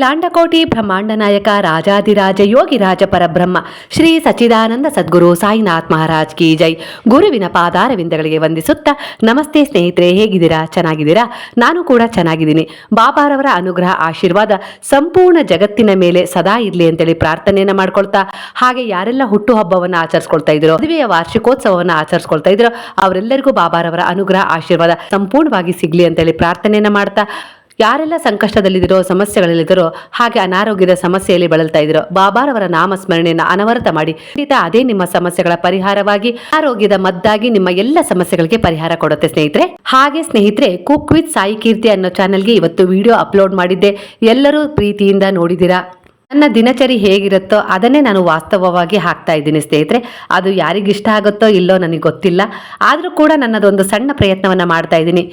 ಲಾಂಡಕೋಟಿ ಬ್ರಹ್ಮಾಂಡ ನಾಯಕ ರಾಜಾದಿರಾಜ ಯೋಗಿ ರಾಜ ಪರಬ್ರಹ್ಮ, ಶ್ರೀ ಸಚ್ಚಿದಾನಂದ ಸದ್ಗುರು ಸಾಯಿನಾಥ್ ಮಹಾರಾಜ್ ಕಿ ಜೈ. ಗುರುವಿನ ಪಾದಾರವಿಂದಗಳಿಗೆ ವಂದಿಸುತ್ತಾ, ನಮಸ್ತೆ ಸ್ನೇಹಿತರೆ, ಹೇಗಿದ್ದೀರಾ? ಚೆನ್ನಾಗಿದ್ದೀರಾ? ನಾನು ಕೂಡ ಚೆನ್ನಾಗಿದ್ದೀನಿ. ಬಾಬಾರವರ ಅನುಗ್ರಹ, ಆಶೀರ್ವಾದ ಸಂಪೂರ್ಣ ಜಗತ್ತಿನ ಮೇಲೆ ಸದಾ ಇರಲಿ ಅಂತೇಳಿ ಪ್ರಾರ್ಥನೆಯನ್ನು ಮಾಡ್ಕೊಳ್ತಾ, ಹಾಗೆ ಯಾರೆಲ್ಲ ಹುಟ್ಟುಹಬ್ಬವನ್ನು ಆಚರಿಸ್ಕೊಳ್ತಾ ಇದ್ರು, ಮದುವೆಯ ವಾರ್ಷಿಕೋತ್ಸವವನ್ನು ಆಚರಿಸ್ಕೊಳ್ತಾ ಇದ್ರು, ಅವರೆಲ್ಲರಿಗೂ ಬಾಬಾರವರ ಅನುಗ್ರಹ, ಆಶೀರ್ವಾದ ಸಂಪೂರ್ಣವಾಗಿ ಸಿಗಲಿ ಅಂತೇಳಿ ಪ್ರಾರ್ಥನೆಯನ್ನು ಮಾಡ್ತಾ ಯಾರೆಲ್ಲ ಸಂಕಷ್ಟದಲ್ಲಿದ್ದರೋ ಸಮಸ್ಯೆಗಳಲ್ಲಿದ್ದರೋ ಹಾಗೆ ಅನಾರೋಗ್ಯದ ಸಮಸ್ಯೆಯಲ್ಲಿ ಬಳಲ್ತಾ ಇದ್ರು, ಬಾಬಾರವರ ನಾಮಸ್ಮರಣೆಯನ್ನು ಅನವರತ ಮಾಡಿ, ಖಂಡಿತ ಅದೇ ನಿಮ್ಮ ಸಮಸ್ಯೆಗಳ ಪರಿಹಾರವಾಗಿ ಆರೋಗ್ಯದ ಮದ್ದಾಗಿ ನಿಮ್ಮ ಎಲ್ಲ ಸಮಸ್ಯೆಗಳಿಗೆ ಪರಿಹಾರ ಕೊಡುತ್ತೆ ಸ್ನೇಹಿತರೆ. ಹಾಗೆ ಸ್ನೇಹಿತರೆ ಕುಕ್ ವಿತ್ ಸಾಯಿ ಕೀರ್ತಿ ಅನ್ನೋ ಚಾನೆಲ್ಗೆ ಇವತ್ತು ವಿಡಿಯೋ ಅಪ್ಲೋಡ್ ಮಾಡಿದ್ದೆ. ಎಲ್ಲರೂ ಪ್ರೀತಿಯಿಂದ ನೋಡಿದ್ದೀರಾ ನನ್ನ ದಿನಚರಿ ಹೇಗಿರುತ್ತೋ ಅದನ್ನೇ ನಾನು ವಾಸ್ತವವಾಗಿ ಹಾಕ್ತಾ ಇದ್ದೀನಿ ಸ್ನೇಹಿತರೆ. ಅದು ಯಾರಿಗಿಷ್ಟ ಆಗುತ್ತೋ ಇಲ್ಲೋ ನನಗೆ ಗೊತ್ತಿಲ್ಲ. ಆದರೂ ಕೂಡ ನನ್ನದೊಂದು ಸಣ್ಣ ಪ್ರಯತ್ನವನ್ನು ಮಾಡ್ತಾ ಇದ್ದೀನಿ.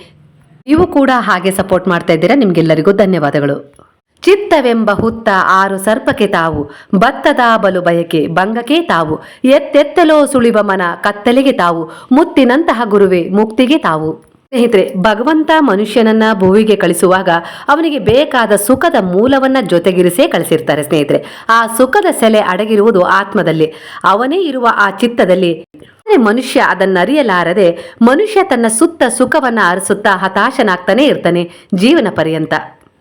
ನೀವು ಕೂಡ ಹಾಗೆ ಸಪೋರ್ಟ್ ಮಾಡ್ತಾ ಇದ್ದೀರಾ. ನಿಮ್ಗೆಲ್ಲರಿಗೂ ಧನ್ಯವಾದಗಳು. ಚಿತ್ತವೆಂಬ ಹುತ್ತ ಆರು ಸರ್ಪಕ್ಕೆ ತಾವು, ಭತ್ತದ ಬಲು ಬಯಕೆ ಭಂಗಕ್ಕೆ ತಾವು, ಎತ್ತೆತ್ತಲೋ ಸುಳಿವ ಮನ ಕತ್ತಲೆಗೆ ತಾವು, ಮುತ್ತಿನಂತಹ ಗುರುವೆ ಮುಕ್ತಿಗೆ ತಾವು. ಸ್ನೇಹಿತರೆ, ಭಗವಂತ ಮನುಷ್ಯನನ್ನ ಭೂವಿಗೆ ಕಳಿಸುವಾಗ ಅವನಿಗೆ ಬೇಕಾದ ಸುಖದ ಮೂಲವನ್ನ ಜೊತೆಗಿರಿಸೇ ಕಳಿಸಿರ್ತಾರೆ ಸ್ನೇಹಿತರೆ. ಆ ಸುಖದ ಸೆಲೆ ಅಡಗಿರುವುದು ಆತ್ಮದಲ್ಲಿ. ಅವನೇ ಇರುವ ಆ ಚಿತ್ತದಲ್ಲಿ. ಮನುಷ್ಯ ಅದನ್ನರಿಯಲಾರದೆ ಮನುಷ್ಯ ತನ್ನ ಸುತ್ತ ಸುಖವನ್ನ ಅರಸುತ್ತಾ ಹತಾಶನಾಗ್ತಾನೆ ಇರ್ತಾನೆ ಜೀವನ ಪರ್ಯಂತ.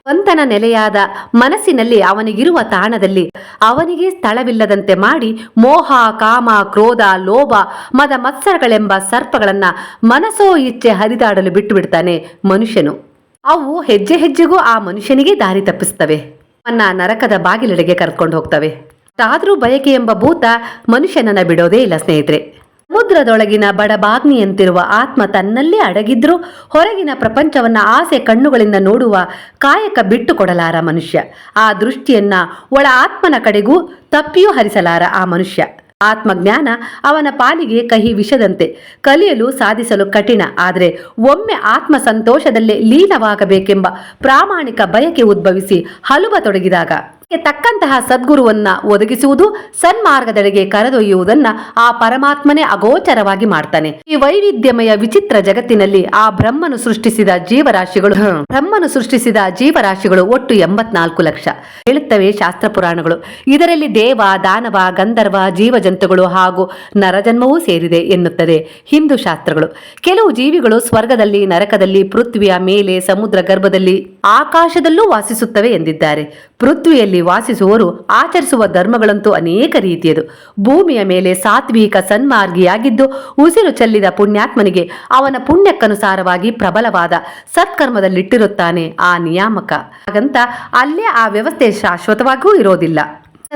ಸ್ವಂತನ ನೆಲೆಯಾದ ಮನಸ್ಸಿನಲ್ಲಿ ಅವನಿಗಿರುವ ತಾಣದಲ್ಲಿ ಅವನಿಗೆ ಸ್ಥಳವಿಲ್ಲದಂತೆ ಮಾಡಿ ಮೋಹ, ಕಾಮ, ಕ್ರೋಧ, ಲೋಭ, ಮದ ಮತ್ಸರಗಳೆಂಬ ಸರ್ಪಗಳನ್ನ ಮನಸ್ಸೋ ಇಚ್ಛೆ ಹರಿದಾಡಲು ಬಿಟ್ಟು ಬಿಡ್ತಾನೆ ಮನುಷ್ಯನು. ಅವು ಹೆಜ್ಜೆ ಹೆಜ್ಜೆಗೂ ಆ ಮನುಷ್ಯನಿಗೆ ದಾರಿ ತಪ್ಪಿಸ್ತವೆ. ಅವನ್ನ ನರಕದ ಬಾಗಿಲೆಡೆಗೆ ಕರ್ಕೊಂಡು ಹೋಗ್ತವೆ. ತಾದ್ರೂ ಬಯಕೆ ಎಂಬ ಭೂತ ಮನುಷ್ಯನನ್ನ ಬಿಡೋದೇ ಇಲ್ಲ ಸ್ನೇಹಿತರೆ. ಸಮುದ್ರದೊಳಗಿನ ಬಡಬಾಗ್ನಿಯಂತಿರುವ ಆತ್ಮ ತನ್ನಲ್ಲೇ ಅಡಗಿದ್ರೂ ಹೊರಗಿನ ಪ್ರಪಂಚವನ್ನ ಆಸೆ ಕಣ್ಣುಗಳಿಂದ ನೋಡುವ ಕಾಯಕ ಬಿಟ್ಟುಕೊಡಲಾರ ಮನುಷ್ಯ. ಆ ದೃಷ್ಟಿಯನ್ನ ಒಳ ಆತ್ಮನ ಕಡೆಗೂ ತಪ್ಪಿಯೂ ಹರಿಸಲಾರ ಆ ಮನುಷ್ಯ. ಆತ್ಮಜ್ಞಾನ ಅವನ ಪಾಲಿಗೆ ಕಹಿ ವಿಷದಂತೆ. ಕಲಿಯಲು ಸಾಧಿಸಲು ಕಠಿಣ, ಆದರೆ ಒಮ್ಮೆ ಆತ್ಮ ಸಂತೋಷದಲ್ಲೇ ಲೀನವಾಗಬೇಕೆಂಬ ಪ್ರಾಮಾಣಿಕ ಬಯಕೆ ಉದ್ಭವಿಸಿ ಹಲುಬ ತೊಡಗಿದಾಗ ತಕ್ಕಂತಹ ಸದ್ಗುರುವನ್ನ ಒದಗಿಸುವುದು ಸನ್ಮಾರ್ಗದೆಡೆಗೆ ಕರೆದೊಯ್ಯುವುದನ್ನ ಆ ಪರಮಾತ್ಮನೇ ಅಗೋಚರವಾಗಿ ಮಾಡ್ತಾನೆ. ಈ ವೈವಿಧ್ಯಮಯ ವಿಚಿತ್ರ ಜಗತ್ತಿನಲ್ಲಿ ಆ ಬ್ರಹ್ಮನು ಸೃಷ್ಟಿಸಿದ ಜೀವರಾಶಿಗಳು ಬ್ರಹ್ಮನು ಸೃಷ್ಟಿಸಿದ ಜೀವರಾಶಿಗಳು ಒಟ್ಟು ಎಂಬತ್ನಾಲ್ಕು ಲಕ್ಷ. ಹೇಳುತ್ತವೆ ಶಾಸ್ತ್ರ ಪುರಾಣಗಳು. ಇದರಲ್ಲಿ ದೇವ ದಾನವ ಗಂಧರ್ವ ಜೀವಜಂತುಗಳು ಹಾಗೂ ನರಜನ್ಮವೂ ಸೇರಿದೆ ಎನ್ನುತ್ತದೆ ಹಿಂದೂ ಶಾಸ್ತ್ರಗಳು. ಕೆಲವು ಜೀವಿಗಳು ಸ್ವರ್ಗದಲ್ಲಿ ನರಕದಲ್ಲಿ ಪೃಥ್ವಿಯ ಮೇಲೆ ಸಮುದ್ರ ಗರ್ಭದಲ್ಲಿ ಆಕಾಶದಲ್ಲೂ ವಾಸಿಸುತ್ತವೆ ಎಂದಿದ್ದಾರೆ. ಪೃಥ್ವಿಯಲ್ಲಿ ವಾಸಿಸುವವರು ಆಚರಿಸುವ ಧರ್ಮಗಳಂತೂ ಅನೇಕ ರೀತಿಯದು. ಭೂಮಿಯ ಮೇಲೆ ಸಾತ್ವಿಕ ಸನ್ಮಾರ್ಗಿಯಾಗಿದ್ದು, ಉಸಿರು ಚೆಲ್ಲಿದ ಪುಣ್ಯಾತ್ಮನಿಗೆ ಅವನ ಪುಣ್ಯಕ್ಕನುಸಾರವಾಗಿ ಪ್ರಬಲವಾದ ಸತ್ಕರ್ಮದಲ್ಲಿಟ್ಟಿರುತ್ತಾನೆ ಆ ನಿಯಾಮಕ. ಹಾಗಂತ ಅಲ್ಲೇ ಆ ವ್ಯವಸ್ಥೆ ಶಾಶ್ವತವಾಗೂ ಇರೋದಿಲ್ಲ.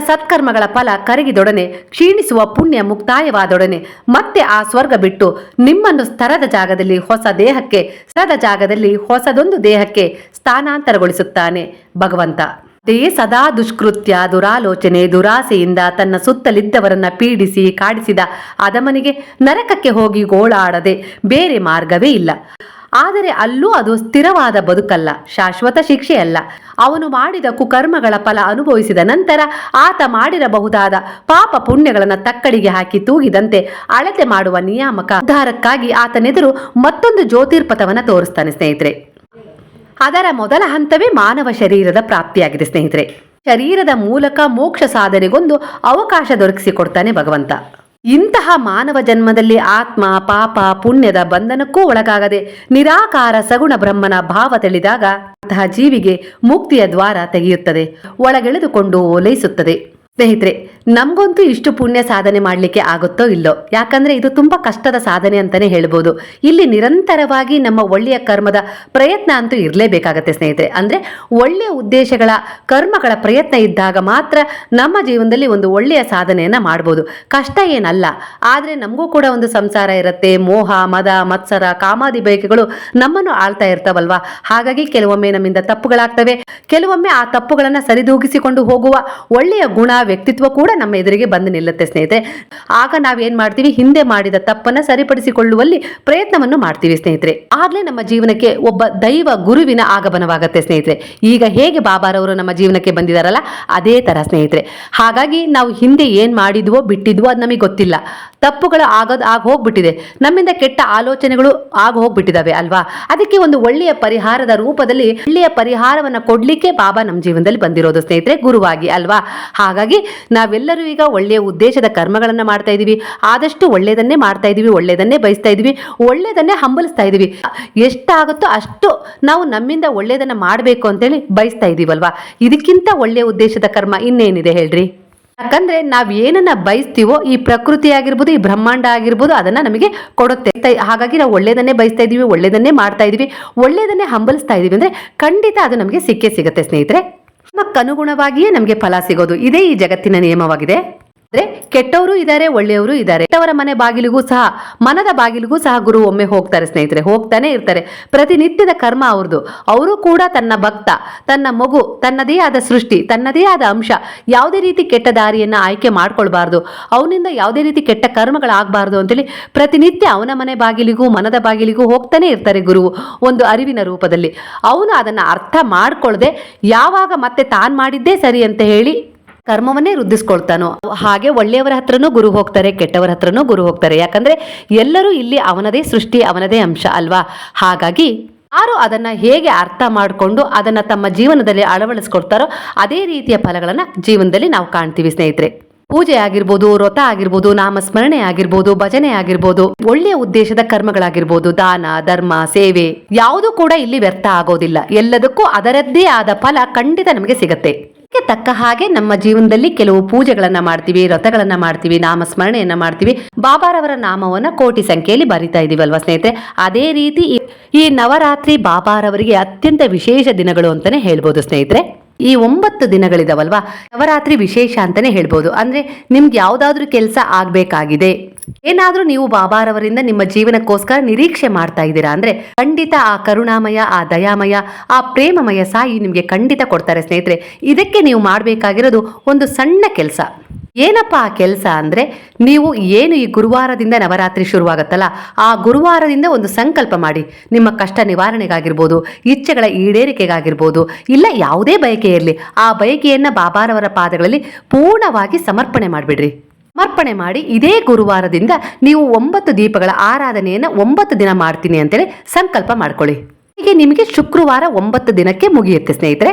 ಸತ್ಕರ್ಮಗಳ ಫಲ ಕರಗಿದೊಡನೆ, ಕ್ಷೀಣಿಸುವ ಪುಣ್ಯ ಮುಕ್ತಾಯವಾದೊಡನೆ ಮತ್ತೆ ಆ ಸ್ವರ್ಗ ಬಿಟ್ಟು ನಿಮ್ಮನ್ನು ಸ್ಥರದ ಜಾಗದಲ್ಲಿ ಹೊಸ ದೇಹಕ್ಕೆ, ಸ್ಥರದ ಜಾಗದಲ್ಲಿ ಹೊಸದೊಂದು ದೇಹಕ್ಕೆ ಸ್ಥಾನಾಂತರಗೊಳಿಸುತ್ತಾನೆ ಭಗವಂತ. ಅದೇ ಸದಾ ದುಷ್ಕೃತ್ಯ, ದುರಾಲೋಚನೆ, ದುರಾಸೆಯಿಂದ ತನ್ನ ಸುತ್ತಲಿದ್ದವರನ್ನ ಪೀಡಿಸಿ ಕಾಡಿಸಿದ ಅದಮನಿಗೆ ನರಕಕ್ಕೆ ಹೋಗಿ ಗೋಳಾಡದೆ ಬೇರೆ ಮಾರ್ಗವೇ ಇಲ್ಲ. ಆದರೆ ಅಲ್ಲೂ ಅದು ಸ್ಥಿರವಾದ ಬದುಕಲ್ಲ, ಶಾಶ್ವತ ಶಿಕ್ಷೆಯಲ್ಲ. ಅವನು ಮಾಡಿದ ಕುಕರ್ಮಗಳ ಫಲ ಅನುಭವಿಸಿದ ನಂತರ ಆತ ಮಾಡಿರಬಹುದಾದ ಪಾಪ ಪುಣ್ಯಗಳನ್ನು ತಕ್ಕಡಿಗೆ ಹಾಕಿ ತೂಗಿದಂತೆ ಅಳತೆ ಮಾಡುವ ನಿಯಾಮಕ ಉದ್ಧಾರಕ್ಕಾಗಿ ಆತನೆದುರು ಮತ್ತೊಂದು ಜ್ಯೋತಿರ್ಪಥವನ್ನು ತೋರಿಸ್ತಾನೆ ಸ್ನೇಹಿತರೆ. ಅದರ ಮೊದಲ ಹಂತವೇ ಮಾನವ ಶರೀರದ ಪ್ರಾಪ್ತಿಯಾಗಿದೆ, ಸ್ನೇಹಿತರೆ. ಶರೀರದ ಮೂಲಕ ಮೋಕ್ಷ ಸಾಧನೆಗೊಂದು ಅವಕಾಶ ದೊರಕಿಸಿಕೊಡ್ತಾನೆ ಭಗವಂತ. ಇಂತಹ ಮಾನವ ಜನ್ಮದಲ್ಲಿ ಆತ್ಮ, ಪಾಪ, ಪುಣ್ಯದ ಬಂಧನಕ್ಕೂ ಒಳಗಾಗದೆ ನಿರಾಕಾರ ಸಗುಣ ಬ್ರಹ್ಮನ ಭಾವ ತಿಳಿದಾಗ ಅಂತಹ ಜೀವಿಗೆ ಮುಕ್ತಿಯ ದ್ವಾರ ತೆಗೆಯುತ್ತದೆ, ಒಳಗೆಳೆದುಕೊಂಡು ಓಲೈಸುತ್ತದೆ. ಸ್ನೇಹಿತರೆ, ನಮಗಂತೂ ಇಷ್ಟು ಪುಣ್ಯ ಸಾಧನೆ ಮಾಡಲಿಕ್ಕೆ ಆಗುತ್ತೋ ಇಲ್ಲೋ? ಯಾಕಂದ್ರೆ ಇದು ತುಂಬಾ ಕಷ್ಟದ ಸಾಧನೆ ಅಂತಾನೆ ಹೇಳ್ಬೋದು. ಇಲ್ಲಿ ನಿರಂತರವಾಗಿ ನಮ್ಮ ಒಳ್ಳೆಯ ಕರ್ಮದ ಪ್ರಯತ್ನ ಅಂತೂ ಇರಲೇಬೇಕಾಗತ್ತೆ ಸ್ನೇಹಿತರೆ. ಅಂದ್ರೆ ಒಳ್ಳೆಯ ಉದ್ದೇಶಗಳ, ಕರ್ಮಗಳ ಪ್ರಯತ್ನ ಇದ್ದಾಗ ಮಾತ್ರ ನಮ್ಮ ಜೀವನದಲ್ಲಿ ಒಂದು ಒಳ್ಳೆಯ ಸಾಧನೆಯನ್ನ ಮಾಡ್ಬೋದು. ಕಷ್ಟ ಏನಲ್ಲ, ಆದ್ರೆ ನಮಗೂ ಕೂಡ ಒಂದು ಸಂಸಾರ ಇರುತ್ತೆ. ಮೋಹ, ಮದ, ಮತ್ಸರ, ಕಾಮಾದಿ ಬಯಕೆಗಳು ನಮ್ಮನ್ನು ಆಳ್ತಾ ಇರ್ತಾವಲ್ವಾ? ಹಾಗಾಗಿ ಕೆಲವೊಮ್ಮೆ ನಮ್ಮಿಂದ ತಪ್ಪುಗಳಾಗ್ತವೆ. ಕೆಲವೊಮ್ಮೆ ಆ ತಪ್ಪುಗಳನ್ನ ಸರಿದೂಗಿಸಿಕೊಂಡು ಹೋಗುವ ಒಳ್ಳೆಯ ಗುಣ ವ್ಯಕ್ತಿತ್ವ ಕೂಡ ನಮ್ಮ ಎದುರಿಗೆ ಬಂದು ನಿಲ್ಲುತ್ತೆ ಸ್ನೇಹಿತರೆ. ಆಗ ನಾವೇನ್ ಮಾಡ್ತೀವಿ? ಹಿಂದೆ ಮಾಡಿದ ತಪ್ಪನ್ನ ಸರಿಪಡಿಸಿಕೊಳ್ಳುವಲ್ಲಿ ಪ್ರಯತ್ನವನ್ನು ಮಾಡ್ತೀವಿ ಸ್ನೇಹಿತರೆ. ಆಗ್ಲೇ ನಮ್ಮ ಜೀವನಕ್ಕೆ ಒಬ್ಬ ದೈವ ಗುರುವಿನ ಆಗಮನವಾಗುತ್ತೆ ಸ್ನೇಹಿತರೆ. ಈಗ ಹೇಗೆ ಬಾಬಾರವರು ನಮ್ಮ ಜೀವನಕ್ಕೆ ಬಂದಿದಾರಲ್ಲ? ಅದೇ ತರ ಸ್ನೇಹಿತರೆ. ಹಾಗಾಗಿ ನಾವು ಹಿಂದೆ ಏನ್ ಮಾಡಿದ್ವೋ, ಬಿಟ್ಟಿದ್ವೋ ಅದು ನಮಗೆ ಗೊತ್ತಿಲ್ಲ. ತಪ್ಪುಗಳು ಆಗೋದು ಆಗ ಹೋಗ್ಬಿಟ್ಟಿದೆ. ನಮ್ಮಿಂದ ಕೆಟ್ಟ ಆಲೋಚನೆಗಳು ಆಗ ಹೋಗ್ಬಿಟ್ಟಿದಾವೆ ಅಲ್ವಾ? ಅದಕ್ಕೆ ಒಂದು ಒಳ್ಳೆಯ ಪರಿಹಾರದ ರೂಪದಲ್ಲಿ ಒಳ್ಳೆಯ ಪರಿಹಾರವನ್ನ ಕೊಡ್ಲಿಕ್ಕೆ ಬಾಬಾ ನಮ್ಮ ಜೀವನದಲ್ಲಿ ಬಂದಿರೋದು ಸ್ನೇಹಿತರೆ, ಗುರುವಾಗಿ ಅಲ್ವಾ? ಹಾಗಾಗಿ ನಾವೆಲ್ಲರೂ ಈಗ ಒಳ್ಳೆಯ ಉದ್ದೇಶದ ಕರ್ಮಗಳನ್ನು ಮಾಡ್ತಾ ಇದ್ದೀವಿ. ಆದಷ್ಟು ಒಳ್ಳೆಯದನ್ನೇ ಮಾಡ್ತಾ ಇದ್ದೀವಿ, ಒಳ್ಳೆಯದನ್ನೇ ಬಯಸ್ತಾ ಇದ್ದೀವಿ, ಒಳ್ಳೆಯದನ್ನೇ ಹಂಬಲಿಸ್ತಾ ಇದ್ದೀವಿ. ಎಷ್ಟಾಗುತ್ತೋ ಅಷ್ಟು ನಾವು ನಮ್ಮಿಂದ ಒಳ್ಳೆಯದನ್ನು ಮಾಡಬೇಕು ಅಂತೇಳಿ ಬಯಸ್ತಾ ಇದ್ದೀವಲ್ವಾ? ಇದಕ್ಕಿಂತ ಒಳ್ಳೆಯ ಉದ್ದೇಶದ ಕರ್ಮ ಇನ್ನೇನಿದೆ ಹೇಳ್ರಿ? ಯಾಕಂದ್ರೆ ನಾವ್ ಏನನ್ನ ಬಯಸ್ತೀವೋ ಈ ಪ್ರಕೃತಿ ಆಗಿರ್ಬೋದು, ಈ ಬ್ರಹ್ಮಾಂಡ ಆಗಿರ್ಬೋದು, ಅದನ್ನ ನಮಗೆ ಕೊಡುತ್ತೆ. ಹಾಗಾಗಿ ನಾವು ಒಳ್ಳೇದನ್ನೇ ಬಯಸ್ತಾ ಇದೀವಿ ಒಳ್ಳೇದನ್ನೇ ಮಾಡ್ತಾ ಇದೀವಿ ಒಳ್ಳೇದನ್ನೇ ಹಂಬಲಿಸ್ತಾ ಇದೀವಿ ಅಂದ್ರೆ ಖಂಡಿತ ಅದು ನಮಗೆ ಸಿಕ್ಕೇ ಸಿಗುತ್ತೆ ಸ್ನೇಹಿತರೆ. ನಮಗನುಗುಣವಾಗಿಯೇ ನಮಗೆ ಫಲ ಸಿಗೋದು. ಇದೇ ಈ ಜಗತ್ತಿನ ನಿಯಮವಾಗಿದೆ. ಕೆಟ್ಟವರು ಇದ್ದಾರೆ, ಒಳ್ಳೆಯವರು ಇದ್ದಾರೆ. ಕೆಟ್ಟವರ ಮನೆ ಬಾಗಿಲಿಗೂ ಸಹ, ಮನದ ಬಾಗಿಲಿಗೂ ಸಹ ಗುರು ಒಮ್ಮೆ ಹೋಗ್ತಾರೆ ಸ್ನೇಹಿತರೆ. ಹೋಗ್ತಾನೆ ಇರ್ತಾರೆ. ಪ್ರತಿನಿತ್ಯದ ಕರ್ಮ ಅವ್ರದ್ದು. ಅವರು ಕೂಡ ತನ್ನ ಭಕ್ತ, ತನ್ನ ಮಗು, ತನ್ನದೇ ಆದ ಸೃಷ್ಟಿ, ತನ್ನದೇ ಆದ ಅಂಶ, ಯಾವುದೇ ರೀತಿ ಕೆಟ್ಟ ದಾರಿಯನ್ನ ಆಯ್ಕೆ ಮಾಡ್ಕೊಳ್ಬಾರ್ದು. ಅವನಿಂದ ಯಾವುದೇ ರೀತಿ ಕೆಟ್ಟ ಕರ್ಮಗಳಾಗಬಾರ್ದು ಅಂತೇಳಿ ಪ್ರತಿನಿತ್ಯ ಅವನ ಮನೆ ಬಾಗಿಲಿಗೂ, ಮನದ ಬಾಗಿಲಿಗೂ ಹೋಗ್ತಾನೆ ಇರ್ತಾರೆ ಗುರು ಒಂದು ಅರಿವಿನ ರೂಪದಲ್ಲಿ. ಅವನು ಅದನ್ನ ಅರ್ಥ ಮಾಡ್ಕೊಳ್ಳದೆ ಯಾವಾಗ ಮತ್ತೆ ತಾನು ಮಾಡಿದ್ದೇ ಸರಿ ಅಂತ ಹೇಳಿ ಕರ್ಮವನ್ನೇ ವೃದ್ಧಿಸ್ಕೊಳ್ತಾನೋ. ಹಾಗೆ ಒಳ್ಳೆಯವರ ಹತ್ರನೂ ಗುರು ಹೋಗ್ತಾರೆ, ಕೆಟ್ಟವರ ಹತ್ರನೂ ಗುರು ಹೋಗ್ತಾರೆ. ಯಾಕಂದ್ರೆ ಎಲ್ಲರೂ ಇಲ್ಲಿ ಅವನದೇ ಸೃಷ್ಟಿ, ಅವನದೇ ಅಂಶ ಅಲ್ವಾ? ಹಾಗಾಗಿ ಯಾರು ಅದನ್ನ ಹೇಗೆ ಅರ್ಥ ಮಾಡಿಕೊಂಡು ಅದನ್ನ ತಮ್ಮ ಜೀವನದಲ್ಲಿ ಅಳವಡಿಸ್ಕೊಳ್ತಾರೋ ಅದೇ ರೀತಿಯ ಫಲಗಳನ್ನ ಜೀವನದಲ್ಲಿ ನಾವು ಕಾಣ್ತೀವಿ ಸ್ನೇಹಿತರೆ. ಪೂಜೆ ಆಗಿರ್ಬೋದು, ವ್ರತ ಆಗಿರ್ಬೋದು, ನಾಮಸ್ಮರಣೆ ಆಗಿರ್ಬೋದು, ಭಜನೆ ಆಗಿರ್ಬೋದು, ಒಳ್ಳೆಯ ಉದ್ದೇಶದ ಕರ್ಮಗಳಾಗಿರ್ಬೋದು, ದಾನ, ಧರ್ಮ, ಸೇವೆ, ಯಾವುದೂ ಕೂಡ ಇಲ್ಲಿ ವ್ಯರ್ಥ ಆಗೋದಿಲ್ಲ. ಎಲ್ಲದಕ್ಕೂ ಅದರದ್ದೇ ಆದ ಫಲ ಖಂಡಿತ ನಮಗೆ ಸಿಗತ್ತೆ. ತಕ್ಕ ಹಾಗೆ ನಮ್ಮ ಜೀವನದಲ್ಲಿ ಕೆಲವು ಪೂಜೆಗಳನ್ನ ಮಾಡ್ತೀವಿ, ವ್ರತಗಳನ್ನ ಮಾಡ್ತೀವಿ, ನಾಮಸ್ಮರಣೆಯನ್ನ ಮಾಡ್ತೀವಿ. ಬಾಬಾರವರ ನಾಮವನ್ನ ಕೋಟಿ ಸಂಖ್ಯೆಯಲ್ಲಿ ಬರಿತಾ ಇದೀವಲ್ವಾ ಸ್ನೇಹಿತರೆ? ಅದೇ ರೀತಿ ಈ- ನವರಾತ್ರಿ ಬಾಬಾರವರಿಗೆ ಅತ್ಯಂತ ವಿಶೇಷ ದಿನಗಳು ಅಂತಾನೆ ಹೇಳ್ಬೋದು ಸ್ನೇಹಿತರೆ. ಈ ಒಂಬತ್ತು ದಿನಗಳಿದಾವಲ್ವಾ? ನವರಾತ್ರಿ ವಿಶೇಷ ಅಂತಾನೆ ಹೇಳ್ಬೋದು. ಅಂದ್ರೆ ನಿಮ್ಗೆ ಯಾವ್ದಾದ್ರೂ ಕೆಲಸ ಆಗ್ಬೇಕಾಗಿದೆ. ಏನಾದ್ರೂ ನೀವು ಬಾಬಾರವರಿಂದ ನಿಮ್ಮ ಜೀವನಕ್ಕೋಸ್ಕರ ನಿರೀಕ್ಷೆ ಮಾಡ್ತಾ ಇದ್ದೀರಾ? ಅಂದ್ರೆ ಖಂಡಿತ ಆ ಕರುಣಾಮಯ, ಆ ದಯಾಮಯ, ಆ ಪ್ರೇಮಮಯ ಸಾಯಿ ನಿಮ್ಗೆ ಖಂಡಿತ ಕೊಡ್ತಾರೆ ಸ್ನೇಹಿತರೆ. ಇದಕ್ಕೆ ನೀವು ಮಾಡಬೇಕಾಗಿರೋದು ಒಂದು ಸಣ್ಣ ಕೆಲಸ. ಏನಪ್ಪ ಆ ಕೆಲಸ ಅಂದ್ರೆ ನೀವು ಏನು ಈ ಗುರುವಾರದಿಂದ ನವರಾತ್ರಿ ಶುರುವಾಗತ್ತಲ್ಲ, ಆ ಗುರುವಾರದಿಂದ ಒಂದು ಸಂಕಲ್ಪ ಮಾಡಿ. ನಿಮ್ಮ ಕಷ್ಟ ನಿವಾರಣೆಗಾಗಿರ್ಬೋದು, ಇಚ್ಛೆಗಳ ಈಡೇರಿಕೆಗಾಗಿರ್ಬೋದು, ಇಲ್ಲ ಯಾವುದೇ ಬಯಕೆ ಇರಲಿ, ಆ ಬಯಕೆಯನ್ನು ಬಾಬಾರವರ ಪಾದಗಳಲ್ಲಿ ಪೂರ್ಣವಾಗಿ ಸಮರ್ಪಣೆ ಮಾಡಿಬಿಡ್ರಿ. ಸಮರ್ಪಣೆ ಮಾಡಿ ಇದೇ ಗುರುವಾರದಿಂದ ನೀವು ಒಂಬತ್ತು ದೀಪಗಳ ಆರಾಧನೆಯನ್ನು ಒಂಬತ್ತು ದಿನ ಮಾಡ್ತೀನಿ ಅಂತೇಳಿ ಸಂಕಲ್ಪ ಮಾಡ್ಕೊಳ್ಳಿ. ಹೀಗೆ ನಿಮಗೆ ಶುಕ್ರವಾರ ಒಂಬತ್ತು ದಿನಕ್ಕೆ ಮುಗಿಯುತ್ತೆ ಸ್ನೇಹಿತರೆ.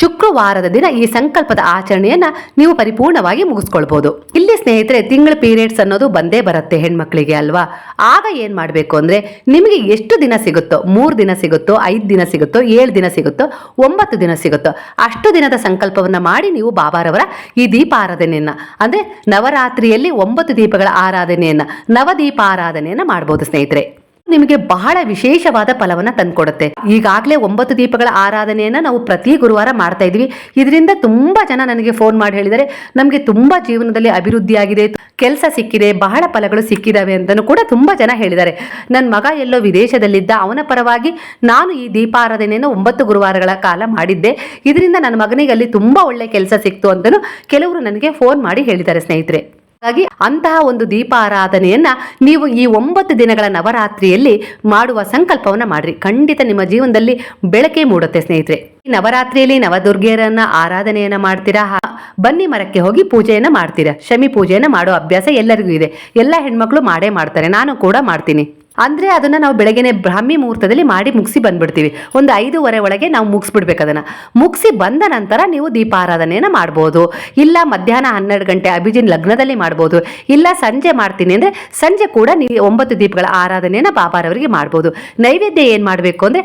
ಶುಕ್ರವಾರದ ದಿನ ಈ ಸಂಕಲ್ಪದ ಆಚರಣೆಯನ್ನ ನೀವು ಪರಿಪೂರ್ಣವಾಗಿ ಮುಗಿಸ್ಕೊಳ್ಬಹುದು ಇಲ್ಲಿ ಸ್ನೇಹಿತರೆ, ತಿಂಗಳ ಪೀರಿಯಡ್ಸ್ ಅನ್ನೋದು ಬಂದೇ ಬರುತ್ತೆ ಹೆಣ್ಮಕ್ಳಿಗೆ ಅಲ್ವಾ? ಆಗ ಏನ್ ಮಾಡ್ಬೇಕು ಅಂದ್ರೆ ನಿಮಗೆ ಎಷ್ಟು ದಿನ ಸಿಗುತ್ತೋ, ಮೂರ್ ದಿನ ಸಿಗುತ್ತೋ, ಐದ್ ದಿನ ಸಿಗುತ್ತೋ, ಏಳು ದಿನ ಸಿಗುತ್ತೋ, ಒಂಬತ್ತು ದಿನ ಸಿಗುತ್ತೋ, ಅಷ್ಟು ದಿನದ ಸಂಕಲ್ಪವನ್ನ ಮಾಡಿ ನೀವು ಬಾಬಾರವರ ಈ ದೀಪ ಆರಾಧನೆಯನ್ನ ಅಂದ್ರೆ ನವರಾತ್ರಿಯಲ್ಲಿ ಒಂಬತ್ತು ದೀಪಗಳ ಆರಾಧನೆಯನ್ನ ನವದೀಪ ಆರಾಧನೆಯನ್ನ ಮಾಡಬಹುದು ಸ್ನೇಹಿತರೆ. ನಿಮಗೆ ಬಹಳ ವಿಶೇಷವಾದ ಫಲವನ್ನ ತಂದ್ಕೊಡುತ್ತೆ. ಈಗಾಗಲೇ ಒಂಬತ್ತು ದೀಪಗಳ ಆರಾಧನೆಯನ್ನ ನಾವು ಪ್ರತಿ ಗುರುವಾರ ಮಾಡ್ತಾ ಇದೀವಿ ಇದರಿಂದ ತುಂಬಾ ಜನ ನನಗೆ ಫೋನ್ ಮಾಡಿ ಹೇಳಿದರೆ, ನಮಗೆ ತುಂಬಾ ಜೀವನದಲ್ಲಿ ಅಭಿವೃದ್ಧಿ ಆಗಿದೆ. ಕೆಲಸ ಸಿಕ್ಕಿದೆ. ಬಹಳ ಫಲಗಳು ಸಿಕ್ಕಿದಾವೆ ಅಂತಲೂ ಕೂಡ ತುಂಬಾ ಜನ ಹೇಳಿದ್ದಾರೆ. ನನ್ನ ಮಗ ಎಲ್ಲೋ ವಿದೇಶದಲ್ಲಿದ್ದ, ಅವನ ಪರವಾಗಿ ನಾನು ಈ ದೀಪಾರಾಧನೆಯನ್ನು ಒಂಬತ್ತು ಗುರುವಾರಗಳ ಕಾಲ ಮಾಡಿದ್ದೆ. ಇದರಿಂದ ನನ್ನ ಮಗನಿಗೆ ಅಲ್ಲಿ ತುಂಬಾ ಒಳ್ಳೆ ಕೆಲಸ ಸಿಕ್ತು ಅಂತಲೂ ಕೆಲವರು ನನಗೆ ಫೋನ್ ಮಾಡಿ ಹೇಳಿದ್ದಾರೆ ಸ್ನೇಹಿತರೆ. ಹಾಗಾಗಿ ಅಂತಹ ಒಂದು ದೀಪಾರಾಧನೆಯನ್ನ ನೀವು ಈ ಒಂಬತ್ತು ದಿನಗಳ ನವರಾತ್ರಿಯಲ್ಲಿ ಮಾಡುವ ಸಂಕಲ್ಪವನ್ನ ಮಾಡ್ರಿ. ಖಂಡಿತ ನಿಮ್ಮ ಜೀವನದಲ್ಲಿ ಬೆಳಕೆ ಮೂಡುತ್ತೆ ಸ್ನೇಹಿತರೆ. ನವರಾತ್ರಿಯಲ್ಲಿ ನವದುರ್ಗೆಯರನ್ನ ಆರಾಧನೆಯನ್ನ ಮಾಡ್ತೀರಾ? ಬನ್ನಿ ಮರಕ್ಕೆ ಹೋಗಿ ಪೂಜೆಯನ್ನ ಮಾಡ್ತೀರಾ? ಶಮಿ ಪೂಜೆಯನ್ನ ಮಾಡೋ ಅಭ್ಯಾಸ ಎಲ್ಲರಿಗೂ ಇದೆ. ಎಲ್ಲ ಹೆಣ್ಮಕ್ಳು ಮಾಡೇ ಮಾಡ್ತಾರೆ. ನಾನು ಕೂಡ ಮಾಡ್ತೀನಿ. ಅಂದ್ರೆ ಅದನ್ನ ನಾವು ಬೆಳಗ್ಗೆನೆ ಬ್ರಾಹ್ಮಿ ಮುಹೂರ್ತದಲ್ಲಿ ಮಾಡಿ ಮುಗಿಸಿ ಬಂದ್ಬಿಡ್ತೀವಿ. ಒಂದು ಐದೂವರೆ ಒಳಗೆ ನಾವು ಮುಗಿಸ್ಬಿಡ್ಬೇಕು ಅದನ್ನು. ಮುಗಿಸಿ ಬಂದ ನಂತರ ನೀವು ದೀಪಾರಾಧನೆಯನ್ನು ಮಾಡ್ಬೋದು. ಇಲ್ಲ ಮಧ್ಯಾಹ್ನ ಹನ್ನೆರಡು ಗಂಟೆ ಅಭಿಜಿನ್ ಲಗ್ನದಲ್ಲಿ ಮಾಡ್ಬೋದು. ಇಲ್ಲ ಸಂಜೆ ಮಾಡ್ತೀನಿ ಅಂದರೆ ಸಂಜೆ ಕೂಡ ನೀವು ಒಂಬತ್ತು ದೀಪಗಳ ಆರಾಧನೆಯನ್ನು ಬಾಬಾರವರಿಗೆ ಮಾಡ್ಬೋದು. ನೈವೇದ್ಯ ಏನು ಮಾಡಬೇಕು ಅಂದರೆ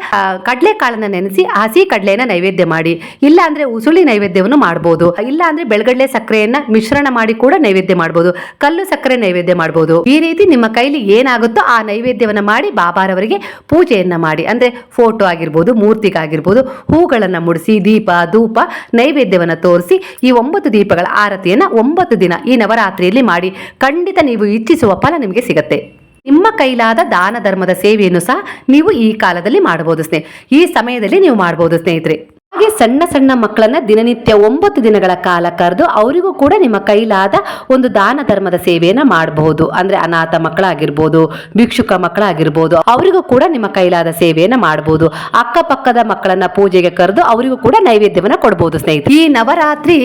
ಕಡಲೆ ಕಾಳನ್ನು ನೆನೆಸಿ ಹಸಿ ಕಡಲೆಯನ್ನು ನೈವೇದ್ಯ ಮಾಡಿ. ಇಲ್ಲ ಅಂದರೆ ಉಸುಳಿ ನೈವೇದ್ಯವನ್ನು ಮಾಡ್ಬೋದು. ಇಲ್ಲ ಅಂದರೆ ಬೆಳಗಡ್ಲೆ ಸಕ್ಕರೆಯನ್ನು ಮಿಶ್ರಣ ಮಾಡಿ ಕೂಡ ನೈವೇದ್ಯ ಮಾಡ್ಬೋದು. ಕಲ್ಲು ಸಕ್ಕರೆ ನೈವೇದ್ಯ ಮಾಡ್ಬೋದು. ಈ ರೀತಿ ನಿಮ್ಮ ಕೈಲಿ ಏನಾಗುತ್ತೋ ಆ ನೈವೇದ್ಯವನ್ನ ಮಾಡಿ ಬಾಬಾರವರಿಗೆ ಪೂಜೆಯನ್ನ ಮಾಡಿ. ಅಂದ್ರೆ ಫೋಟೋ ಆಗಿರ್ಬೋದು, ಮೂರ್ತಿಗಾಗಿರ್ಬೋದು, ಹೂಗಳನ್ನ ಮುಡಿಸಿ, ದೀಪ, ಧೂಪ, ನೈವೇದ್ಯವನ್ನ ತೋರಿಸಿ ಈ ಒಂಬತ್ತು ದೀಪಗಳ ಆರತಿಯನ್ನ ಒಂಬತ್ತು ದಿನ ಈ ನವರಾತ್ರಿಯಲ್ಲಿ ಮಾಡಿ. ಖಂಡಿತ ನೀವು ಇಚ್ಛಿಸುವ ಫಲ ನಿಮಗೆ ಸಿಗುತ್ತೆ. ನಿಮ್ಮ ಕೈಲಾದ ದಾನ ಧರ್ಮದ ಸೇವೆಯನ್ನು ಸಹ ನೀವು ಈ ಕಾಲದಲ್ಲಿ ಮಾಡಬಹುದು ಸ್ನೇಹ, ಈ ಸಮಯದಲ್ಲಿ ನೀವು ಮಾಡಬಹುದು ಸ್ನೇಹಿತರೆ. ಹಾಗೆ ಸಣ್ಣ ಸಣ್ಣ ಮಕ್ಕಳನ್ನ ದಿನನಿತ್ಯ ಒಂಬತ್ತು ದಿನಗಳ ಕಾಲ ಕರೆದು ಅವರಿಗೂ ಕೂಡ ನಿಮ್ಮ ಕೈಲಾದ ಒಂದು ದಾನ ಧರ್ಮದ ಸೇವೆಯನ್ನ ಮಾಡಬಹುದು. ಅಂದ್ರೆ ಅನಾಥ ಮಕ್ಕಳಾಗಿರ್ಬೋದು, ಭಿಕ್ಷುಕ ಮಕ್ಕಳಾಗಿರ್ಬೋದು, ಅವರಿಗೂ ಕೂಡ ನಿಮ್ಮ ಕೈಲಾದ ಸೇವೆಯನ್ನ ಮಾಡಬಹುದು. ಅಕ್ಕಪಕ್ಕದ ಮಕ್ಕಳನ್ನ ಪೂಜೆಗೆ ಕರೆದು ಅವರಿಗೂ ಕೂಡ ನೈವೇದ್ಯವನ್ನ ಕೊಡಬಹುದು ಸ್ನೇಹಿತರೆ. ಈ ನವರಾತ್ರಿ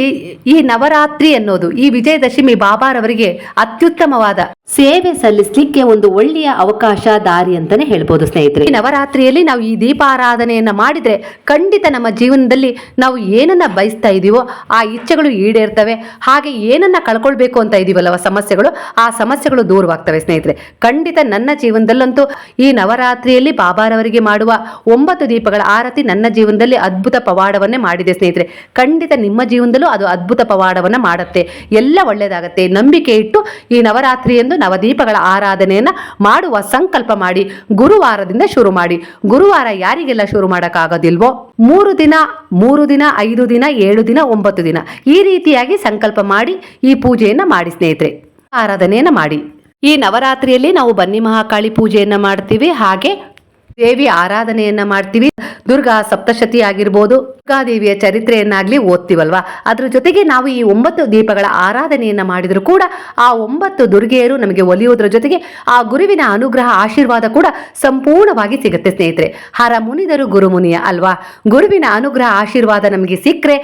ಈ ನವರಾತ್ರಿ ಅನ್ನೋದು, ಈ ವಿಜಯದಶಮಿ ಬಾಬಾರವರಿಗೆ ಅತ್ಯುತ್ತಮವಾದ ಸೇವೆ ಸಲ್ಲಿಸಲಿಕ್ಕೆ ಒಂದು ಒಳ್ಳೆಯ ಅವಕಾಶ, ದಾರಿ ಅಂತಾನೆ ಹೇಳ್ಬೋದು ಸ್ನೇಹಿತರೆ. ಈ ನವರಾತ್ರಿಯಲ್ಲಿ ನಾವು ಈ ದೀಪಾರಾಧನೆಯನ್ನ ಮಾಡಿದ್ರೆ ಖಂಡಿತ ನಮ್ಮ ಜೀವನದಲ್ಲಿ ನಾವು ಏನನ್ನ ಬಯಸ್ತಾ ಇದೀವೋ ಆ ಇಚ್ಛೆಗಳು ಈಡೇರ್ತವೆ. ಹಾಗೆ ಏನನ್ನ ಕಳ್ಕೊಳ್ಬೇಕು ಅಂತ ಇದೀವಲ್ಲವ ಸಮಸ್ಯೆಗಳು? ಆ ಸಮಸ್ಯೆಗಳು ದೂರವಾಗ್ತವೆ ಸ್ನೇಹಿತರೆ. ಖಂಡಿತ ನನ್ನ ಜೀವನದಲ್ಲಂತೂ ಈ ನವರಾತ್ರಿಯಲ್ಲಿ ಬಾಬಾರವರಿಗೆ ಮಾಡುವ ಒಂಬತ್ತು ದೀಪಗಳ ಆರತಿ ನನ್ನ ಜೀವನದಲ್ಲಿ ಅದ್ಭುತ ಪವಾಡವನ್ನೇ ಮಾಡಿದೆ ಸ್ನೇಹಿತರೆ. ಖಂಡಿತ ನಿಮ್ಮ ಜೀವನದಲ್ಲೂ ಅದು ಅದ್ಭುತ ಪವಾಡವನ್ನ ಮಾಡುತ್ತೆ. ಎಲ್ಲ ಒಳ್ಳೆಯದಾಗತ್ತೆ ನಂಬಿಕೆ ಇಟ್ಟು ಈ ನವರಾತ್ರಿಯಂದು ನವದೀಪಗಳ ಆರಾಧನೆಯನ್ನು ಮಾಡುವ ಸಂಕಲ್ಪ ಮಾಡಿ ಗುರುವಾರದಿಂದ ಶುರು ಮಾಡಿ. ಗುರುವಾರ ಯಾರಿಗೆಲ್ಲ ಶುರು ಮಾಡೋಕ್ಕಾಗೋದಿಲ್ವೋ? ಮೂರು ದಿನ ಮೂರು ದಿನ, ಐದು ದಿನ, ಏಳು ದಿನ, ಒಂಬತ್ತು ದಿನ. ಈ ರೀತಿಯಾಗಿ ಸಂಕಲ್ಪ ಮಾಡಿ, ಈ ಪೂಜೆಯನ್ನು ಮಾಡಿ ಸ್ನೇಹಿತರೆ. ಆರಾಧನೆಯನ್ನ ಮಾಡಿ. ಈ ನವರಾತ್ರಿಯಲ್ಲಿ ನಾವು ಬನ್ನಿ ಮಹಾಕಾಳಿ ಪೂಜೆಯನ್ನು ಮಾಡ್ತೀವಿ. ಹಾಗೆ ದೇವಿ ಆರಾಧನೆಯನ್ನ ಮಾಡ್ತೀವಿ. ದುರ್ಗಾ ಸಪ್ತಶತಿ ಆಗಿರ್ಬೋದು ದುರ್ಗಾದೇವಿಯ ಚರಿತ್ರೆಯನ್ನಾಗ್ಲಿ ಓದ್ತೀವಲ್ವಾ? ಅದ್ರ ಜೊತೆಗೆ ನಾವು ಈ ಒಂಬತ್ತು ದೀಪಗಳ ಆರಾಧನೆಯನ್ನ ಮಾಡಿದರೂ ಕೂಡ ಆ ಒಂಬತ್ತು ದುರ್ಗೆಯರು ನಮಗೆ ಒಲಿಯೋದ್ರ ಜೊತೆಗೆ ಆ ಗುರುವಿನ ಅನುಗ್ರಹ, ಆಶೀರ್ವಾದ ಕೂಡ ಸಂಪೂರ್ಣವಾಗಿ ಸಿಗುತ್ತೆ ಸ್ನೇಹಿತರೆ. ಹರ ಮುನಿದರು ಗುರುಮುನಿಯ ಅಲ್ವಾ? ಗುರುವಿನ ಅನುಗ್ರಹ, ಆಶೀರ್ವಾದ ನಮಗೆ ಸಿಕ್ಕರೆ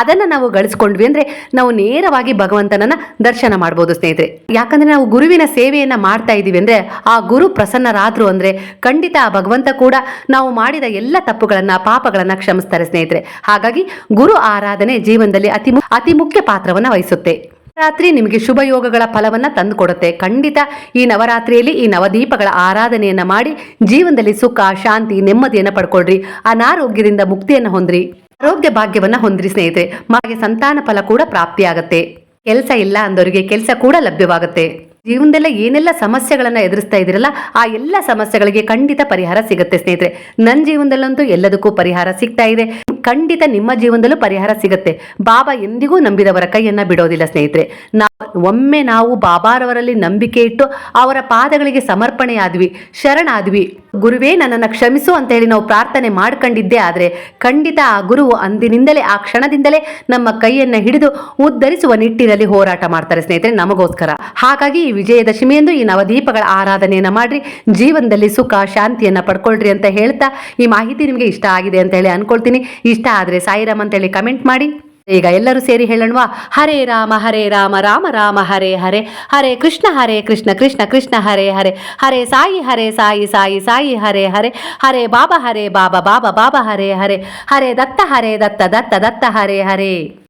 ಅದನ್ನ ನಾವು ಗಳಿಸ್ಕೊಂಡ್ವಿ ಅಂದ್ರೆ ನಾವು ನೇರವಾಗಿ ಭಗವಂತನನ್ನ ದರ್ಶನ ಮಾಡ್ಬೋದು ಸ್ನೇಹಿತರೆ. ಯಾಕಂದ್ರೆ ನಾವು ಗುರುವಿನ ಸೇವೆಯನ್ನ ಮಾಡ್ತಾ ಇದ್ದೀವಿ ಅಂದ್ರೆ ಆ ಗುರು ಪ್ರಸನ್ನರಾದರು ಅಂದ್ರೆ ಖಂಡಿತ ಆ ಭಗವಂತ ಕೂಡ ನಾವು ಮಾಡಿದ ಎಲ್ಲ ತಪ್ಪುಗಳನ್ನ, ಪಾಪಗಳನ್ನ ಕ್ಷಮಿಸ್ತಾರೆ ಸ್ನೇಹಿತರೆ. ಹಾಗಾಗಿ ಗುರು ಆರಾಧನೆ ಜೀವನದಲ್ಲಿ ಅತಿ ಅತಿ ಮುಖ್ಯ ಪಾತ್ರವನ್ನು ವಹಿಸುತ್ತೆ. ರಾತ್ರಿ ನಿಮಗೆ ಶುಭ ಯೋಗಗಳ ಫಲವನ್ನ ತಂದುಕೊಡುತ್ತೆ ಖಂಡಿತ ಈ ನವರಾತ್ರಿಯಲ್ಲಿ ಈ ನವದೀಪಗಳ ಆರಾಧನೆಯನ್ನ ಮಾಡಿ ಜೀವನದಲ್ಲಿ ಸುಖ, ಶಾಂತಿ, ನೆಮ್ಮದಿಯನ್ನ ಪಡ್ಕೊಳ್ರಿ. ಅನಾರೋಗ್ಯದಿಂದ ಮುಕ್ತಿಯನ್ನ ಹೊಂದ್ರಿ. ಆರೋಗ್ಯ ಭಾಗ್ಯವನ್ನ ಹೊಂದ್ರಿ ಸ್ನೇಹಿತರೆ. ಮಾಗೆ ಸಂತಾನ ಫಲ ಕೂಡ ಪ್ರಾಪ್ತಿಯಾಗತ್ತೆ. ಕೆಲಸ ಇಲ್ಲ ಅಂದವರಿಗೆ ಕೆಲಸ ಕೂಡ ಲಭ್ಯವಾಗುತ್ತೆ. ಜೀವನದಲ್ಲ ಏನೆಲ್ಲ ಸಮಸ್ಯೆಗಳನ್ನ ಎದುರಿಸ್ತಾ ಇದ್ದೀರಲ್ಲ, ಆ ಎಲ್ಲ ಸಮಸ್ಯೆಗಳಿಗೆ ಖಂಡಿತ ಪರಿಹಾರ ಸಿಗುತ್ತೆ ಸ್ನೇಹಿತರೆ. ನನ್ನ ಜೀವನದಲ್ಲಂತೂ ಎಲ್ಲದಕ್ಕೂ ಪರಿಹಾರ ಸಿಗ್ತಾ ಇದೆ. ಖಂಡಿತ ನಿಮ್ಮ ಜೀವನದಲ್ಲೂ ಪರಿಹಾರ ಸಿಗುತ್ತೆ. ಬಾಬಾ ಎಂದಿಗೂ ನಂಬಿದವರ ಕೈಯನ್ನ ಬಿಡೋದಿಲ್ಲ ಸ್ನೇಹಿತರೆ. ನಾವು, ಒಮ್ಮೆ ನಾವು ಬಾಬಾರವರಲ್ಲಿ ನಂಬಿಕೆ ಇಟ್ಟು ಅವರ ಪಾದಗಳಿಗೆ ಸಮರ್ಪಣೆಯಾದ್ವಿ, ಶರಣಾದ್ವಿ. ಗುರುವೇ, ನನ್ನನ್ನು ಕ್ಷಮಿಸು ಅಂತ ಹೇಳಿ ನಾವು ಪ್ರಾರ್ಥನೆ ಮಾಡ್ಕೊಂಡಿದ್ದೇ ಆದರೆ ಖಂಡಿತ ಆ ಗುರುವು ಅಂದಿನಿಂದಲೇ, ಆ ಕ್ಷಣದಿಂದಲೇ ನಮ್ಮ ಕೈಯನ್ನು ಹಿಡಿದು ಉದ್ಧರಿಸುವ ನಿಟ್ಟಿನಲ್ಲಿ ಹೋರಾಟ ಮಾಡ್ತಾರೆ ಸ್ನೇಹಿತರೆ, ನಮಗೋಸ್ಕರ. ಹಾಗಾಗಿ ಈ ವಿಜಯದಶಮಿಯಂದು ಈ ನವದೀಪಗಳ ಆರಾಧನೆಯನ್ನ ಮಾಡಿರಿ, ಜೀವನದಲ್ಲಿ ಸುಖ, ಶಾಂತಿಯನ್ನು ಪಡ್ಕೊಳ್ರಿ ಅಂತ ಹೇಳ್ತಾ ಈ ಮಾಹಿತಿ ನಿಮಗೆ ಇಷ್ಟ ಆಗಿದೆ ಅಂತ ಹೇಳಿ ಅನ್ಕೊಳ್ತೀನಿ. ಇಷ್ಟ ಆದರೆ ಸಾಯಿರಾಮ್ ಅಂತೇಳಿ ಕಮೆಂಟ್ ಮಾಡಿ. ಈಗ ಎಲ್ಲರೂ ಸೇರಿ ಹೇಳೋಣವಾ? ಹರೇ ರಾಮ ಹರೇ ರಾಮ ರಾಮ ರಾಮ, ಹರೇ ಹರೇ. ಹರೇ ಕೃಷ್ಣ ಹರೇ ಕೃಷ್ಣ ಕೃಷ್ಣ ಕೃಷ್ಣ, ಹರೇ ಹರೇ. ಹರೇ ಸಾಯಿ ಹರೇ ಸಾಯಿ ಸಾಯಿ ಸಾಯಿ, ಹರೇ ಹರೇ. ಹರೇ ಬಾಬಾ ಹರೇ ಬಾಬಾ ಬಾಬಾ ಬಾಬಾ, ಹರೇ ಹರೇ. ಹರೇ ದತ್ತ ಹರೇ ದತ್ತ ದತ್ತ ದತ್ತ, ಹರೇ ಹರೇ.